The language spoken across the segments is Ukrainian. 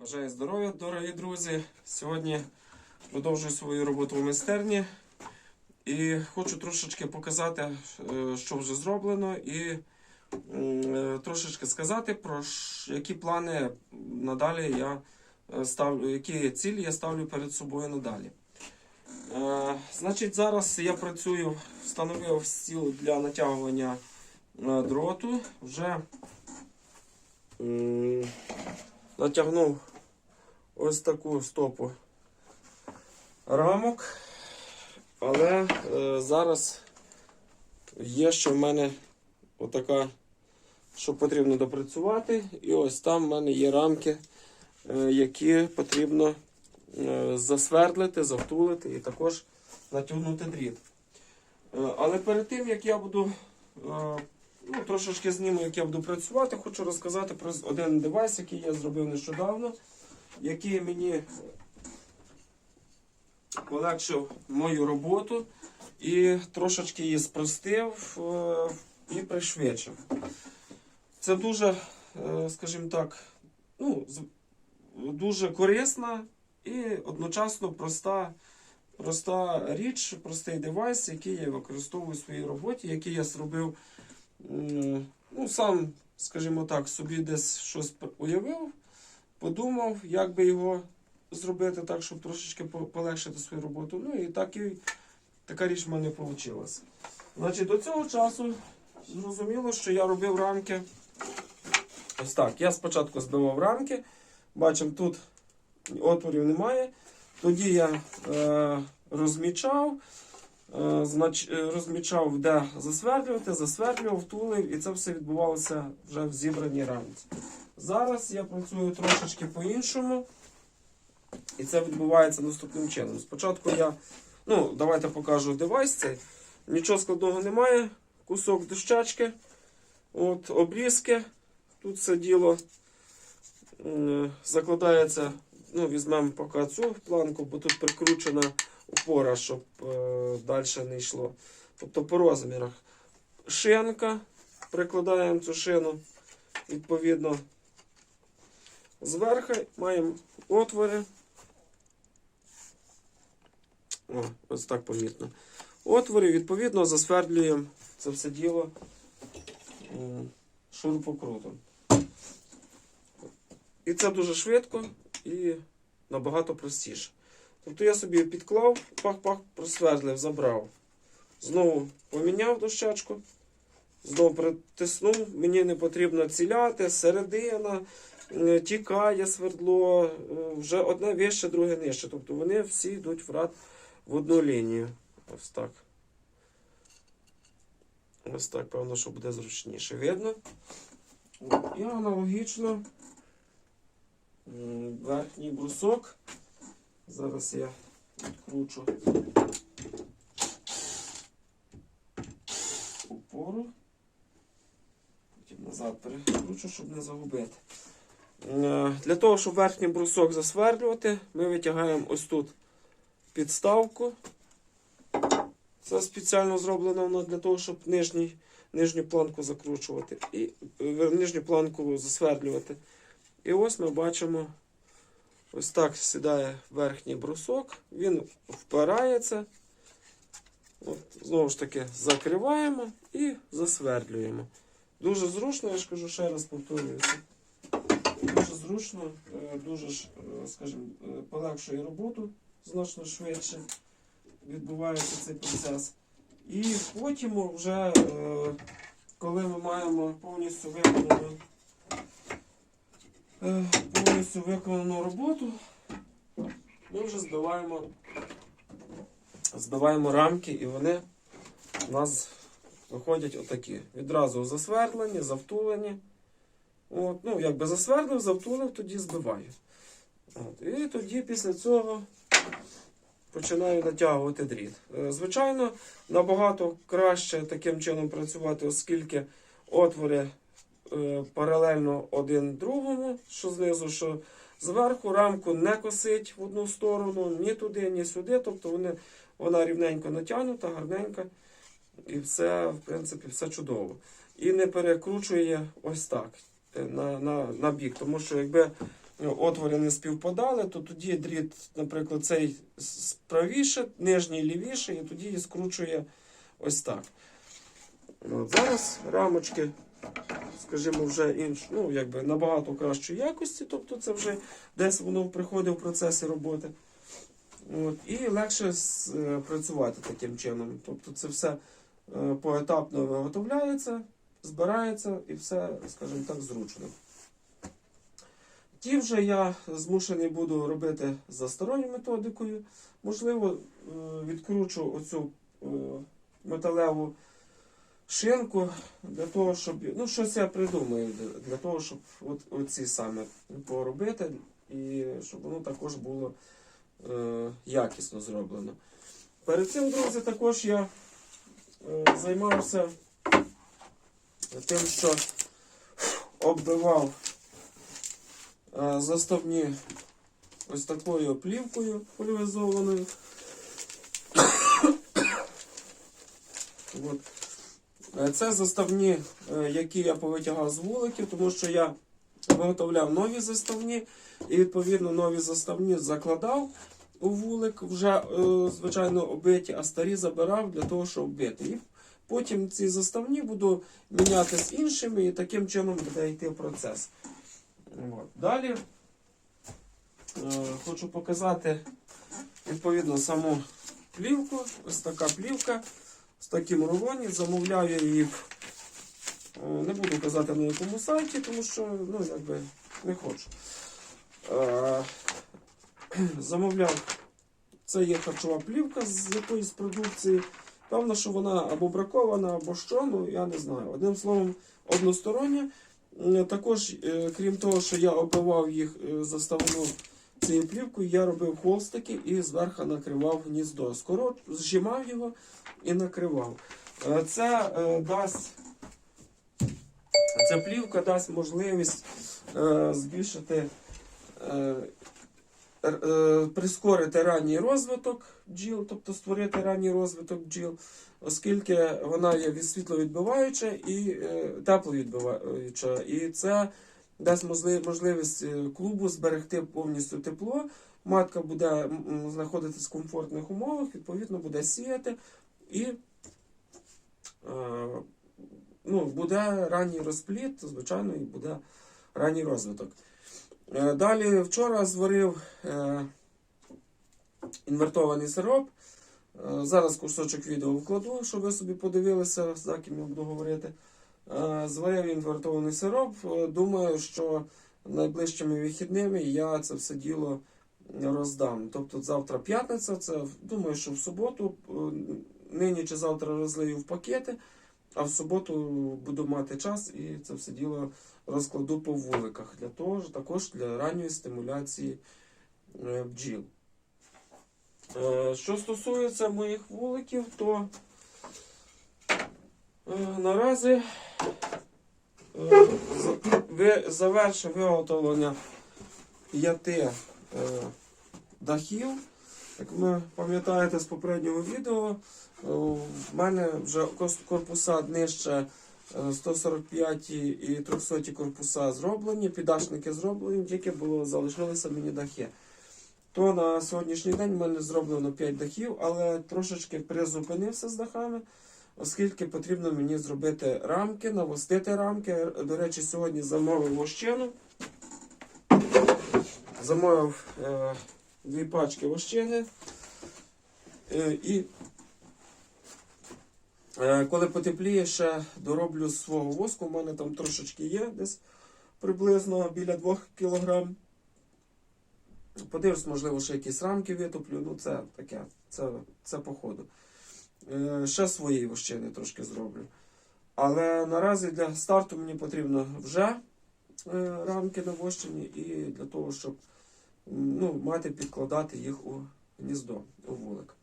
Бажаю здоров'я, дорогі друзі. Сьогодні продовжую свою роботу в майстерні і хочу трошечки показати, е, що вже зроблено, і е, трошечки сказати про які плани надалі я е, ставлю, які цілі я ставлю перед собою надалі. Значить, зараз я працюю, встановив стіл для натягування дроту. Вже натягнув ось таку стопу рамок. Але е, зараз є ще в мене отака, що потрібно допрацювати. І ось там в мене є рамки, е, які потрібно е, засвердлити, завтулити і також натягнути дріт. Е, але перед тим, як я буду е, ну, трошечки зніму, як я буду працювати, хочу розказати про один девайс, який я зробив нещодавно, який мені полегшив мою роботу і трошечки її спростив е, і пришвидшив. Це дуже, е, скажімо так, ну, дуже корисна і одночасно проста, проста річ, простий девайс, який я використовую в своїй роботі, який я зробив ну, сам, скажімо так, собі десь щось уявив, подумав, як би його зробити так, щоб трошечки полегшити свою роботу. Ну і так і така річ в мене вийшла. Значить, до цього часу зрозуміло, що я робив рамки. Ось так. Я спочатку збивав рамки. Бачимо, тут отворів немає. Тоді я е, розмічав, розмічав, де засвердлювати, засвердлював, втулив, і це все відбувалося вже в зібраній рамці. Зараз я працюю трошечки по-іншому. І це відбувається наступним чином. Спочатку я, ну, давайте покажу девайс цей. Нічого складного немає. Кусок дощечки, от, обрізки. Тут все діло закладається, ну, візьмемо поки цю планку, бо тут прикручена опора, щоб е, далі не йшло. Тобто по розмірах. Шинка, прикладаємо цю шину, відповідно, зверху маємо отвори. О, ось так помітно. Отвори, відповідно, засвердлюємо це все діло м, шурупокрутом. І це дуже швидко і набагато простіше. Тобто я собі підклав, пах-пах, просвердлив, забрав. Знову поміняв дощечку, знову притиснув. Мені не потрібно ціляти, середина, тікає свердло, е, вже одне вище, друге нижче. Тобто вони всі йдуть в ряд в одну лінію. Ось так. Ось так, певно, що буде зручніше. Видно? І аналогічно верхній брусок. Зараз я відкручу опору. Потім назад перекручу, щоб не загубити. Е, Для того, щоб верхній брусок засвердлювати, ми витягаємо ось тут підставку. Це спеціально зроблено воно для того, щоб нижній, нижню планку закручувати і е, нижню планку засвердлювати. І ось ми бачимо, ось так сідає верхній брусок, він впирається. От, знову ж таки, закриваємо і засвердлюємо. Дуже зручно, я ж кажу, ще раз повторююся. Дуже зручно, е, дуже е, скажімо, е, полегшує роботу значно швидше відбувається цей процес. І потім вже, коли ми маємо повністю виконану, е, повністю виконану роботу, ми вже збиваємо, збиваємо рамки і вони у нас виходять отакі. Відразу засвердлені, завтулені. От, ну, якби засвердлив, завтулив, тоді збиваю. От, і тоді після цього починаю натягувати дріт. Е, Звичайно, набагато краще таким чином працювати, оскільки отвори е, паралельно один другому, що знизу, що зверху рамку не косить в одну сторону, ні туди, ні сюди. Тобто вони, вона рівненько натягнута, гарненька. І все, в принципі, все чудово. І не перекручує ось так е, на, на, на бік. Тому що якби отвори не співпадали, то тоді дріт, наприклад, цей правіше, нижній лівіше, і тоді скручує ось так. От зараз рамочки, скажімо, вже інш, ну, якби набагато кращої якості, тобто це вже десь воно приходить в процесі роботи. От, і легше е, працювати таким чином. Тобто це все е, поетапно виготовляється, збирається і все, скажімо так, зручно. Ті вже я змушений буду робити за старою методикою. Можливо, е, відкручу оцю металеву шинку для того, щоб. Ну, щось я придумаю для- того, щоб от, оці саме поробити, і щоб воно також було е, якісно зроблено. Перед цим, друзі, також я е, займався тим, що оббивав е, заставні ось такою плівкою поляризованою. От. Е, Це заставні, е, які я повитягав з вуликів, тому що я виготовляв нові заставні, і відповідно нові заставні закладав у вулик, вже е, звичайно оббиті, а старі забирав для того, щоб вбити. І потім ці заставні буду міняти з іншими, і таким чином буде йти процес. Далі хочу показати відповідно саму плівку. Ось така плівка з таким рулоні. Замовляв я в- е, Не буду казати на якому сайті, тому що ну, якби не хочу. Е, Замовляв. Це є харчова плівка з якоїсь продукції. Певно, що вона або бракована, або що, ну я не знаю. Одним словом, одностороння. Також, е, крім того, що я оббивав їх заставну цією плівкою, я робив холстики і зверху накривав гніздо. Скоро зжимав його і накривав. Е, Це е, дасть. Ця плівка дасть можливість е, збільшити, е, е, прискорити ранній розвиток бджіл, тобто створити ранній розвиток бджіл, оскільки вона є від світловідбиваюча і е, тепловідбиваюча. І це дасть можливість е, клубу зберегти повністю тепло. Матка буде знаходитись в комфортних умовах, відповідно буде сіяти і е, ну, буде ранній розпліт, звичайно, і буде ранній розвиток. Е, Далі вчора зварив інвертований сироп. Зараз кусочок відео вкладу, щоб ви собі подивилися, за ким я буду говорити. Е, Зварив інвертований сироп. Е, Думаю, що найближчими вихідними я це все діло роздам. Тобто завтра п'ятниця, це думаю, що в суботу, е, нині чи завтра розлию в пакети, а в суботу буду мати час і це все діло розкладу по вуликах. Для того також для ранньої стимуляції бджіл. Що стосується моїх вуликів, то наразі е, завершив виготовлення п'яти е, дахів. Як ви пам'ятаєте з попереднього відео, е, в мене вже корпуса нижче е, 145 і 300 корпуса зроблені, підашники зроблені, тільки було, залишилися мені дахи. То на сьогоднішній день в мене зроблено 5 дахів, але трошечки призупинився з дахами, оскільки потрібно мені зробити рамки, навостити рамки. До речі, сьогодні замовив вощину. Замовив е, дві пачки вощини. Е, і е, коли потепліє, ще дороблю свого воску. У мене там трошечки є, десь приблизно біля 2 кг. Подивлюсь, можливо, ще якісь рамки витоплю. Ну, це таке, це, це по ходу. Е, ще свої вощини трошки зроблю. Але наразі для старту мені потрібно вже е, рамки навощені і для того, щоб ну, мати підкладати їх у гніздо, у вулик.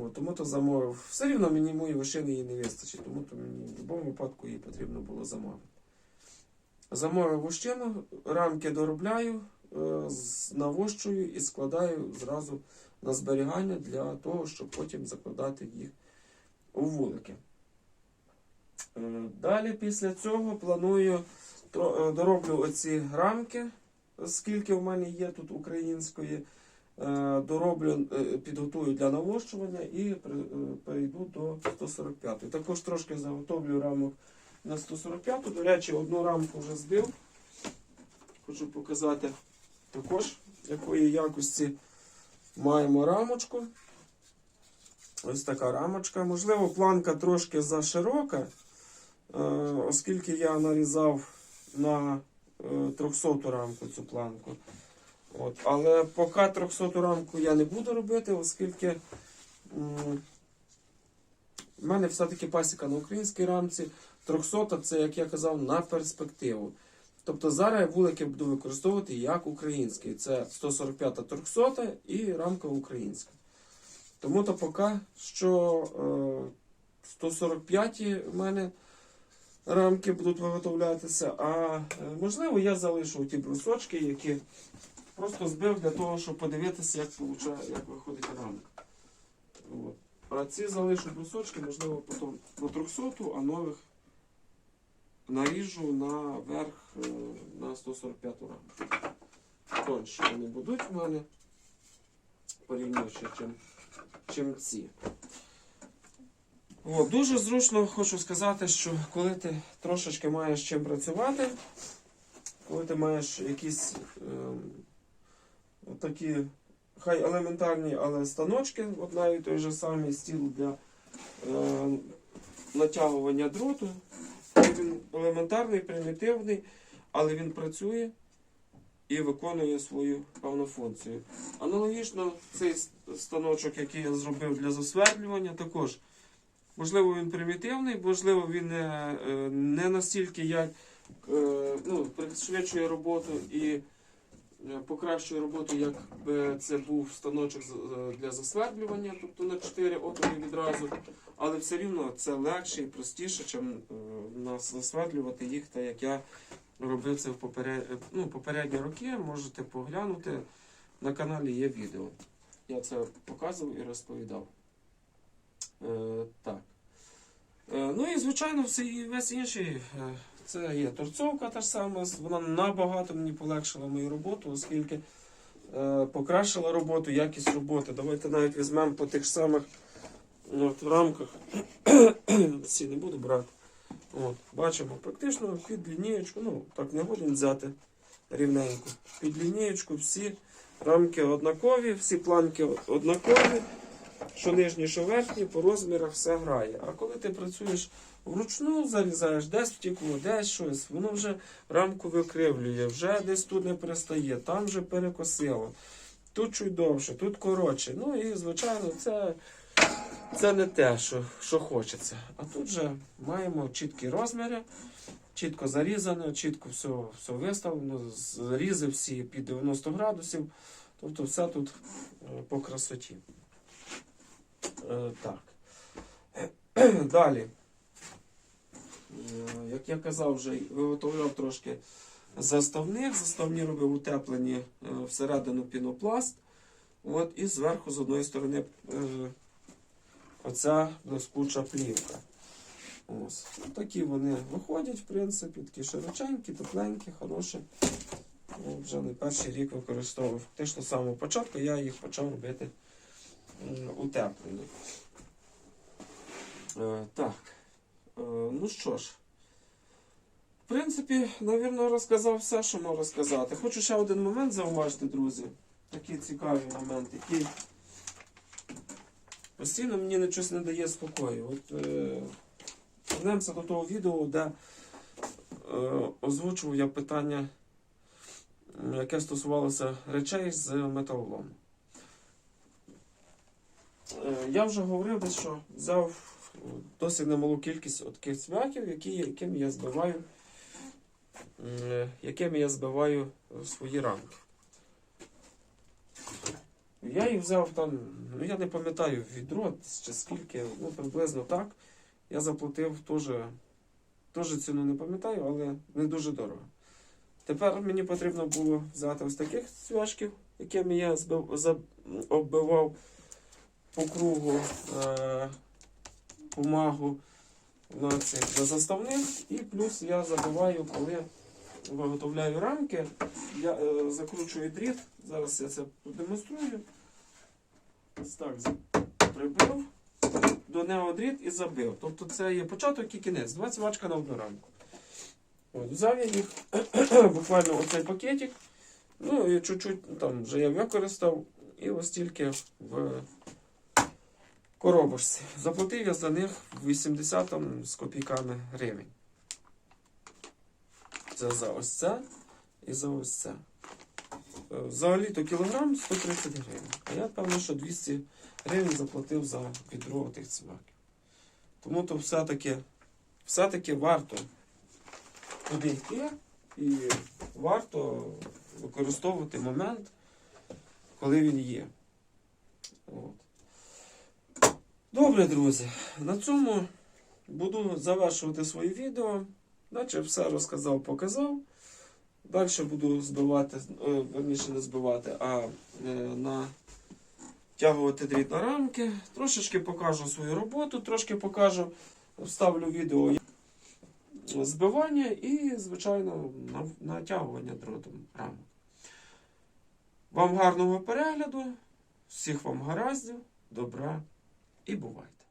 От, тому то замовив. Все рівно мені мої вощини її не вистачить, тому то мені в будь-якому випадку її потрібно було замовити. Замовив вощину, рамки доробляю, е, навощую і складаю зразу на зберігання для того, щоб потім закладати їх у вулики. Е, Далі після цього планую е, дороблю оці рамки скільки в мене є тут української, е, дороблю, підготую для навощування і перейду до 145. Також трошки заготовлю рамок на 145. До речі, одну рамку вже збив. Хочу показати також, якої якості маємо рамочку. Ось така рамочка. Можливо, планка трошки заширока, е, оскільки я нарізав на е, 300 рамку цю планку. От. Але поки 300 рамку я не буду робити, оскільки в мене все-таки пасіка на українській рамці. 300 це, як я казав, на перспективу. Тобто зараз вулики буду використовувати як український. Це 145 300 і рамка українська. Тому то поки що е, 145 в мене рамки будуть виготовлятися, а е, можливо я залишу ті брусочки, які просто збив для того, щоб подивитися, як, получає, як виходить рамка. От. А ці залишу брусочки, можливо, потім до 300, а нових наріжу наверх е, на 145 рамку. Тонші вони будуть в мене порівнюючи, чим, чим ці. О, дуже зручно хочу сказати, що коли ти трошечки маєш чим працювати, коли ти маєш якісь ем, такі хай елементарні, але станочки, от навіть той же самий стіл для е, натягування дроту, елементарний, примітивний, але він працює і виконує свою певну функцію. Аналогічно цей станочок, який я зробив для засвердлювання, також. Можливо, він примітивний, можливо, він не, е, не настільки як е, ну, пришвидшує роботу і е, покращує роботу, як це був станочок е, для засвердлювання, тобто на 4 отвори відразу. Але все рівно це легше і простіше, чим е, нас засвердлювати їх, так як я робив це в поперед... ну, попередні роки. Можете поглянути. На каналі є відео. Я це показував і розповідав. Е, так. Е, ну і звичайно, все, і весь інший. Це є торцовка та ж сама. Вона набагато мені полегшила мою роботу, оскільки е, покращила роботу, якість роботи. Давайте навіть візьмемо по тих самих ну, от, рамках. Ці не буду брати. От, бачимо, практично під лінієчку, ну так не будемо взяти рівненько. Під лінієчку всі рамки однакові, всі планки однакові. Що нижні, що верхні, по розмірах все грає. А коли ти працюєш вручну, зарізаєш десь втікло, десь щось, воно вже рамку викривлює, вже десь тут не перестає, там вже перекосило. Тут чуть довше, тут коротше. Ну і звичайно, це, це не те, що, що хочеться. А тут же маємо чіткі розміри, чітко зарізано, чітко все, все виставлено, зарізи всі під 90 градусів. Тобто все тут е, по красоті. Е, Так. Далі. Е, Як я казав, вже виготовляв трошки заставних. Заставні робив утеплені е, всередину пінопласт. От, і зверху з одної сторони оця блискуча плівка. Ось. Такі вони виходять, в принципі, такі широченькі, тепленькі, хороші. Вже не перший рік використовував. Фактично з самого початку я їх почав робити м, утеплені. Е, так. Е, ну що ж. В принципі, навірно, розказав все, що мав розказати. Хочу ще один момент зауважити, друзі. Такий цікавий момент, який постійно мені щось не дає спокою. От, е, до того відео, де е, озвучував я питання, яке стосувалося речей з металолому. Е, Я вже говорив що взяв досить немалу кількість таких цвяхів, які, якими я збиваю, м, якими я збиваю е, свої рамки. Я їх взяв там, ну я не пам'ятаю відро чи скільки, ну приблизно так. Я заплатив теж, теж ціну не пам'ятаю, але не дуже дорого. Тепер мені потрібно було взяти ось таких цвяшків, якими я оббивав по кругу е, бумагу на цих на заставних, і плюс я забиваю, коли виготовляю рамки, я е, закручую дріт. Зараз я це продемонструю. Так прибив, до нього дріт і забив. Тобто це є початок і кінець. 20 вачка на одну рамку. От, взяв я їх, буквально оцей пакетик. Ну і чуть-чуть там вже я використав. І ось тільки в коробочці. Заплатив я за них 80 з копійками гривень. Це за ось це і за ось це. Е, Взагалі-то кілограм 130 гривень. А я певно, що 200 гривень заплатив за відро тих цваків. Тому то все-таки все-таки варто туди йти і варто використовувати момент, коли він є. От. Добре, друзі. На цьому буду завершувати своє відео. Наче все розказав, показав. Далі буду збивати, е, верніше не збивати, а е, натягувати дріт на рамки. Трошечки покажу свою роботу, трошки покажу, вставлю відео збивання і, звичайно, натягування дротом рамок. Вам гарного перегляду, всіх вам гараздів, добра і бувайте!